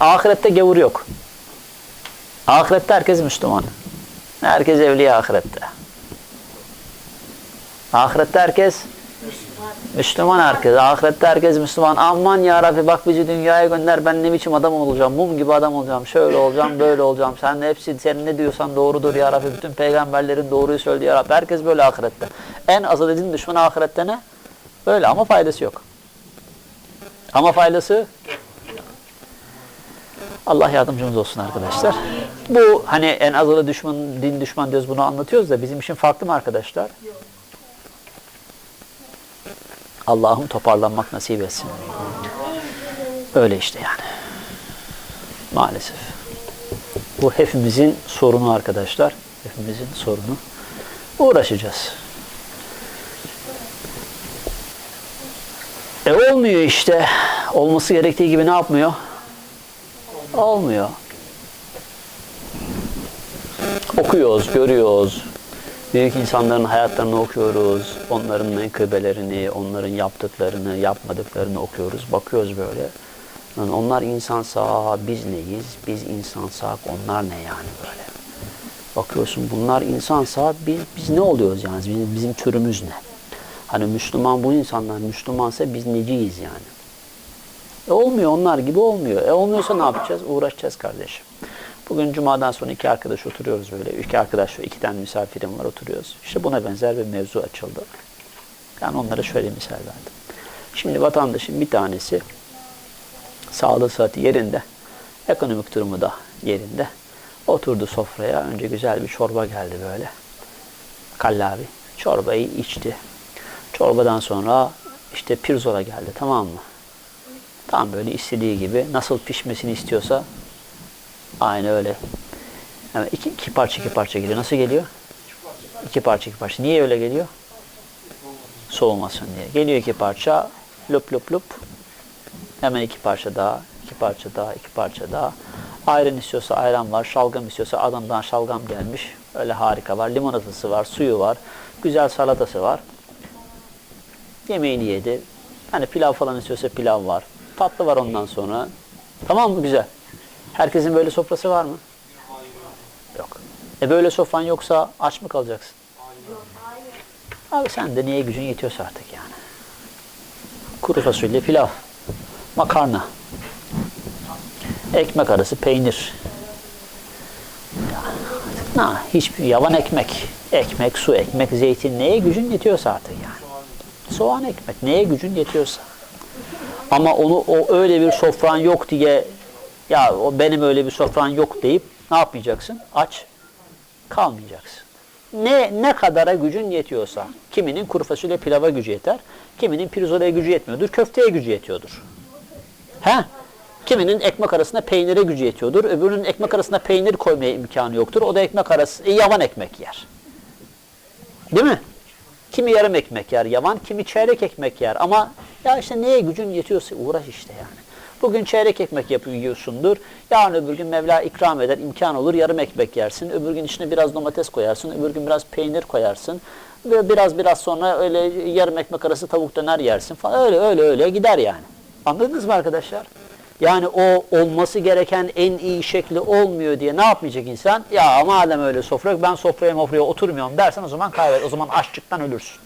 Ahirette gavur yok. Ahirette herkes Müslüman. Herkes evliya ahirette. Ahirette herkes Müslüman herkes. Ahirette herkes Müslüman. Aman ya Rabbi bak bizi dünyaya gönder. Ben ne biçim adam olacağım? Mum gibi adam olacağım. Şöyle olacağım, böyle olacağım. Sen hepsi sen ne diyorsan doğrudur ya Rabbi. Bütün peygamberlerin doğruyu söylüyor ya Rabbi. Herkes böyle ahirette. En azı dediğin düşman ahirette ne? Böyle ama faydası yok. Ama faydası Allah yardımcımız olsun arkadaşlar. Bu hani en azılı düşman, din düşman diyoruz bunu anlatıyoruz da bizim için farklı mı arkadaşlar? Allah'ım toparlanmak nasip etsin. Öyle işte yani. Maalesef. Bu hepimizin sorunu arkadaşlar. Hepimizin sorunu. Uğraşacağız. E olmuyor işte. Olması gerektiği gibi ne yapmıyor? Olmuyor. Okuyoruz, görüyoruz. Büyük insanların hayatlarını okuyoruz. Onların menkıbelerini, onların yaptıklarını, yapmadıklarını okuyoruz. Bakıyoruz böyle. Yani onlar insansa biz neyiz? Biz insansak onlar ne yani böyle? Bakıyorsun bunlar insansa biz, biz ne oluyoruz yani? Bizim, bizim türümüz ne? Hani Müslüman bu insanlar Müslümansa biz neciyiz yani? E olmuyor onlar gibi olmuyor. E olmuyorsa ne yapacağız? Uğraşacağız kardeşim. Bugün cumadan sonra iki arkadaş oturuyoruz böyle. İki arkadaş ve iki tane misafirim var oturuyoruz. İşte buna benzer bir mevzu açıldı. Yani onlara şöyle misal verdim. Şimdi vatandaşın bir tanesi sağlığı sıhhati yerinde, ekonomik durumu da yerinde. Oturdu sofraya. Önce güzel bir çorba geldi böyle. Kallavi. Çorbayı içti. Çorbadan sonra işte pirzola geldi tamam mı? Tam böyle istediği gibi nasıl pişmesini istiyorsa aynı öyle. Yani iki, iki parça iki parça geliyor. Nasıl geliyor? İki parça iki parça. Niye öyle geliyor? Soğumasın diye. Geliyor iki parça lup lup lup. Hemen iki parça daha, iki parça daha, iki parça daha. Ayran istiyorsa ayran var, şalgam istiyorsa adamdan şalgam gelmiş. Öyle harika var. Limonatası var, suyu var. Güzel salatası var. Yemeğini yedi. Hani pilav falan istiyorsa pilav var. Tatlı var ondan sonra. Tamam mı? Güzel. Herkesin böyle sofrası var mı? Yok. E böyle sofran yoksa aç mı kalacaksın? Abi sen de niye gücün yetiyorsa artık yani. Kuru fasulye, pilav, makarna, ekmek arası peynir. Ya, na, hiçbir yavan ekmek, ekmek, su, ekmek, zeytin neye gücün yetiyorsa artık. Soğan ekmek neye gücün yetiyorsa. Ama onu o öyle bir sofran yok diye ya o benim öyle bir sofran yok deyip ne yapmayacaksın? Aç kalmayacaksın. Ne ne kadara gücün yetiyorsa. Kiminin kuru fasulye pilava gücü yeter. Kiminin pirzolaya gücü yetmiyordur. Köfteye gücü yetiyordur. He? Kiminin ekmek arasında peynire gücü yetiyordur. Öbürünün ekmek arasında peynir koymaya imkanı yoktur. O da ekmek arası e, yavan ekmek yer. Değil mi? Kimi yarım ekmek yer yavan, kimi çeyrek ekmek yer. Ama ya işte neye gücün yetiyorsa uğraş işte yani. Bugün çeyrek ekmek yapıyorsundur. Yarın öbür gün Mevla ikram eder, imkan olur yarım ekmek yersin. Öbür gün içine biraz domates koyarsın, öbür gün biraz peynir koyarsın. Ve biraz biraz sonra öyle yarım ekmek arası tavuk döner yersin falan. Öyle öyle öyle gider yani. Anladınız mı arkadaşlar? Yani o olması gereken en iyi şekli olmuyor diye ne yapmayacak insan? Ya madem öyle sofra ben sofraya mofraya oturmuyorum dersen o zaman kaybet. O zaman açlıktan ölürsün.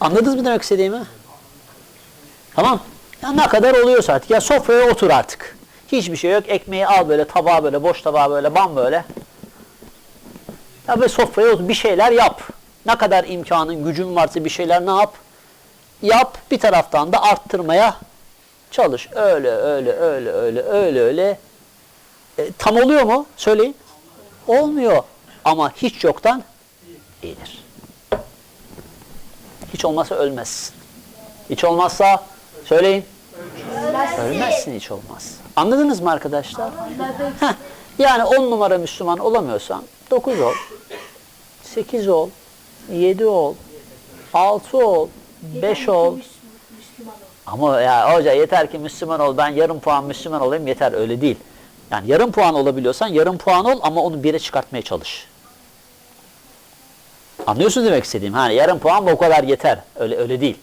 Anladınız mı demek istediğimi? Tamam. Ya ne kadar oluyorsa artık. Ya sofraya otur artık. Hiçbir şey yok. Ekmeği al böyle tabağa böyle boş tabağa böyle bam böyle. Ya ve sofraya otur. Bir şeyler yap. Ne kadar imkanın, gücün varsa bir şeyler ne yap? Yap. Bir taraftan da arttırmaya çalış. Öyle öyle öyle öyle öyle öyle. E, tam oluyor mu? Söyleyin. Olmuyor. Ama hiç yoktan iyidir. Hiç olmazsa ölmezsin. Hiç olmazsa söyleyin. Ölmezsin hiç olmaz. Anladınız mı arkadaşlar? Heh, yani on numara Müslüman olamıyorsan dokuz ol, sekiz ol, yedi ol, altı ol, beş ol. Ama ya hoca yeter ki Müslüman ol, ben yarım puan Müslüman olayım yeter. Öyle değil. Yani yarım puan olabiliyorsan yarım puan ol ama onu bire çıkartmaya çalış. Anlıyorsunuz demek istediğim? Hani yarım puan o kadar yeter. Öyle öyle değil.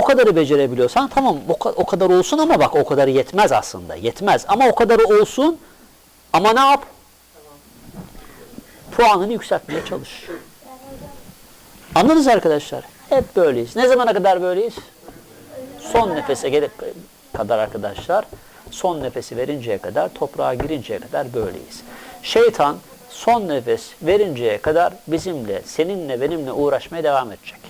O kadarı becerebiliyorsan tamam o, o kadar olsun ama bak o kadarı yetmez aslında. Yetmez ama o kadarı olsun ama ne yap? Puanını yükseltmeye çalış. Anladınız arkadaşlar? Hep böyleyiz. Ne zamana kadar böyleyiz? Son nefese kadar arkadaşlar, son nefesi verinceye kadar, toprağa girinceye kadar böyleyiz. Şeytan son nefes verinceye kadar bizimle, seninle, benimle uğraşmaya devam edecek.